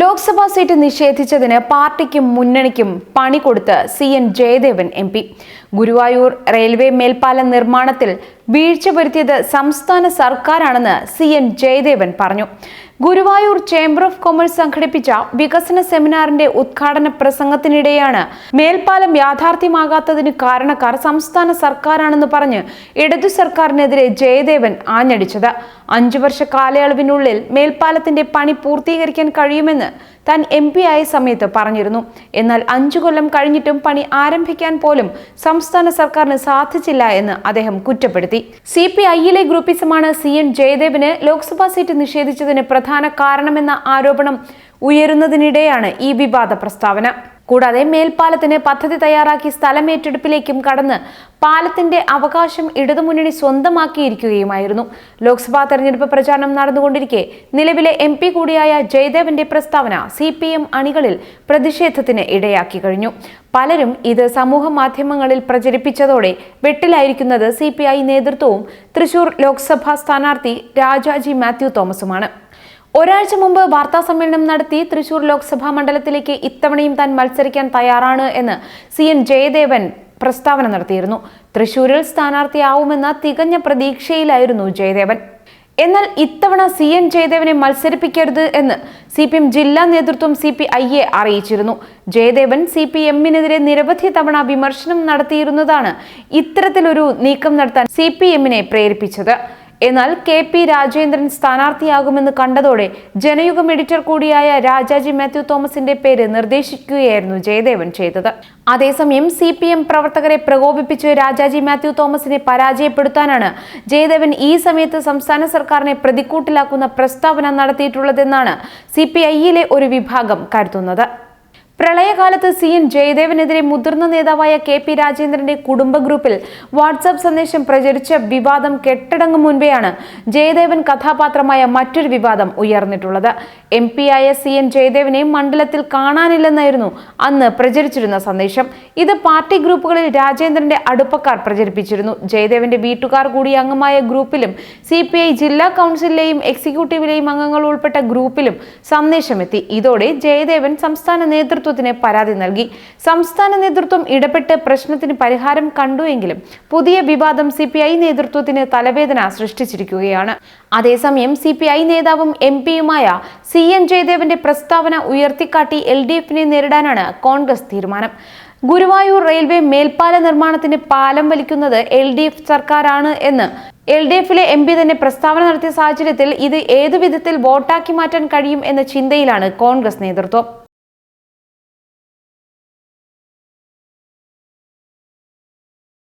Lok Sabha seat നിഷേധിച്ചതിന് പാർട്ടിക്കും മുന്നണിക്കും പണി കൊടുത്ത് C N Jayadevan M P. Guruvayur railway മേൽപ്പാല നിർമ്മാണത്തിൽ വീഴ്ച വരുത്തിയത് സംസ്ഥാന സർക്കാരാണെന്ന് സി എൻ ജയദേവൻ പറഞ്ഞു. ഗുരുവായൂർ ചേംബർ ഓഫ് കൊമേഴ്സ് സംഘടിപ്പിച്ച വികസന സെമിനാറിന്റെ ഉദ്ഘാടന പ്രസംഗത്തിനിടെയാണ് മേൽപ്പാലം യാഥാർത്ഥ്യമാകാത്തതിന് കാരണക്കാർ സംസ്ഥാന സർക്കാരാണെന്ന് പറഞ്ഞ് ഇടതു സർക്കാരിനെതിരെ ജയദേവൻ ആഞ്ഞടിച്ചത്. അഞ്ചു വർഷ കാലയളവിനുള്ളിൽ മേൽപ്പാലത്തിന്റെ പണി പൂർത്തീകരിക്കാൻ കഴിയുമെന്ന് താൻ എം പി ആയ സമയത്ത് പറഞ്ഞിരുന്നു. എന്നാൽ അഞ്ചു കൊല്ലം കഴിഞ്ഞിട്ടും പണി ആരംഭിക്കാൻ പോലും സംസ്ഥാന സർക്കാരിന് സാധിച്ചില്ല എന്ന് അദ്ദേഹം കുറ്റപ്പെടുത്തി. സി പി ഐയിലെ ഗ്രൂപ്പിസമാണ് സി എൻ ജയദേവിന് ലോക്സഭാ സീറ്റ് നിഷേധിച്ചതിന് പ്രധാന കാരണമെന്ന ആരോപണം ഉയരുന്നതിനിടെയാണ് ഈ വിവാദ പ്രസ്താവന. കൂടാതെ മേൽപ്പാലത്തിന് പദ്ധതി തയ്യാറാക്കി സ്ഥലമേറ്റെടുപ്പിലേക്കും കടന്ന് പാലത്തിന്റെ അവകാശം ഇടതുമുന്നണി സ്വന്തമാക്കിയിരിക്കുകയുമായിരുന്നു. ലോക്സഭാ തെരഞ്ഞെടുപ്പ് പ്രചാരണം നടന്നുകൊണ്ടിരിക്കെ നിലവിലെ എം പി കൂടിയായ ജയദേവന്റെ പ്രസ്താവന സി പി എം അണികളിൽ പ്രതിഷേധത്തിന് ഇടയാക്കി കഴിഞ്ഞു. പലരും ഇത് സമൂഹ മാധ്യമങ്ങളിൽ പ്രചരിപ്പിച്ചതോടെ വെട്ടിലായിരിക്കുന്നത് സി പി ഐ നേതൃത്വവും തൃശൂർ ലോക്സഭാ സ്ഥാനാർത്ഥി രാജാജി മാത്യു തോമസുമാണ്. ഒരാഴ്ച മുമ്പ് വാർത്താ സമ്മേളനം നടത്തി തൃശൂർ ലോക്സഭാ മണ്ഡലത്തിലേക്ക് ഇത്തവണയും താൻ മത്സരിക്കാൻ തയ്യാറാണ് എന്ന് സി എൻ ജയദേവൻ പ്രസ്താവന നടത്തിയിരുന്നു. തൃശൂരിൽ സ്ഥാനാർത്ഥിയാവുമെന്ന തികഞ്ഞ പ്രതീക്ഷയിലായിരുന്നു ജയദേവൻ. എന്നാൽ ഇത്തവണ സി എൻ ജയദേവനെ മത്സരിപ്പിക്കരുത് എന്ന് സി പി എം ജില്ലാ നേതൃത്വം സി പി ഐയെ അറിയിച്ചിരുന്നു. ജയദേവൻ സി പി എമ്മിനെതിരെ നിരവധി തവണ വിമർശനം നടത്തിയിരുന്നതാണ് ഇത്തരത്തിലൊരു നീക്കം നടത്താൻ സി പി എമ്മിനെ പ്രേരിപ്പിച്ചത്. എന്നാൽ കെ പി രാജേന്ദ്രൻ സ്ഥാനാർത്ഥിയാകുമെന്ന് കണ്ടതോടെ ജനയുഗം എഡിറ്റർ കൂടിയായ രാജാജി മാത്യു തോമസിന്റെ പേര് നിർദ്ദേശിക്കുകയായിരുന്നു ജയദേവൻ ചെയ്തത്. അതേസമയം സി പി എം പ്രവർത്തകരെ പ്രകോപിപ്പിച്ച് രാജാജി മാത്യു തോമസിനെ പരാജയപ്പെടുത്താനാണ് ജയദേവൻ ഈ സമയത്ത് സംസ്ഥാന സർക്കാരിനെ പ്രതിക്കൂട്ടിലാക്കുന്ന പ്രസ്താവന നടത്തിയിട്ടുള്ളതെന്നാണ് സി പി ഐയിലെ ഒരു വിഭാഗം കരുതുന്നത്. പ്രളയകാലത്ത് സി എൻ ജയദേവനെതിരെ മുതിർന്ന നേതാവായ കെ പി രാജേന്ദ്രന്റെ കുടുംബ ഗ്രൂപ്പിൽ വാട്സാപ്പ് സന്ദേശം പ്രചരിച്ച വിവാദം കെട്ടടങ്ങും മുൻപെയാണ് ജയദേവൻ കഥാപാത്രമായ മറ്റൊരു വിവാദം ഉയർന്നിട്ടുള്ളത്. എം ആയ സി എൻ ജയദേവനെ മണ്ഡലത്തിൽ കാണാനില്ലെന്നായിരുന്നു അന്ന് പ്രചരിച്ചിരുന്ന സന്ദേശം. ഇത് പാർട്ടി ഗ്രൂപ്പുകളിൽ രാജേന്ദ്രന്റെ അടുപ്പക്കാർ പ്രചരിപ്പിച്ചിരുന്നു. ജയദേവന്റെ വീട്ടുകാർ കൂടി അംഗമായ ഗ്രൂപ്പിലും സി ജില്ലാ കൗൺസിലിലെയും എക്സിക്യൂട്ടീവിലെയും അംഗങ്ങൾ ഉൾപ്പെട്ട ഗ്രൂപ്പിലും സന്ദേശമെത്തി ഇതോടെ ജയദേവൻ സംസ്ഥാന നേതൃത്വം നേതൃത്വത്തിന് പരാതി നൽകി. സംസ്ഥാന നേതൃത്വം ഇടപെട്ട് പ്രശ്നത്തിന് പരിഹാരം കണ്ടുവെങ്കിലും പുതിയ വിവാദം സി നേതൃത്വത്തിന് തലവേദന സൃഷ്ടിച്ചിരിക്കുകയാണ്. അതേസമയം സി നേതാവും എം പിയുമായ സി എൻ ജയദേവന്റെ പ്രസ്താവന ഉയർത്തിക്കാട്ടി എൽ ഡി എഫിനെ നേരിടാനാണ് കോൺഗ്രസ് തീരുമാനം. ഗുരുവായൂർ റെയിൽവേ മേൽപ്പാല നിർമ്മാണത്തിന് പാലം വലിക്കുന്നത് എൽ ഡി എഫ് സർക്കാരാണ് എന്ന് എൽ ഡി എഫിലെ എം പി തന്നെ പ്രസ്താവന നടത്തിയ സാഹചര്യത്തിൽ ഇത് ഏതു വിധത്തിൽ വോട്ടാക്കി മാറ്റാൻ കഴിയും എന്ന ചിന്തയിലാണ് കോൺഗ്രസ് നേതൃത്വം.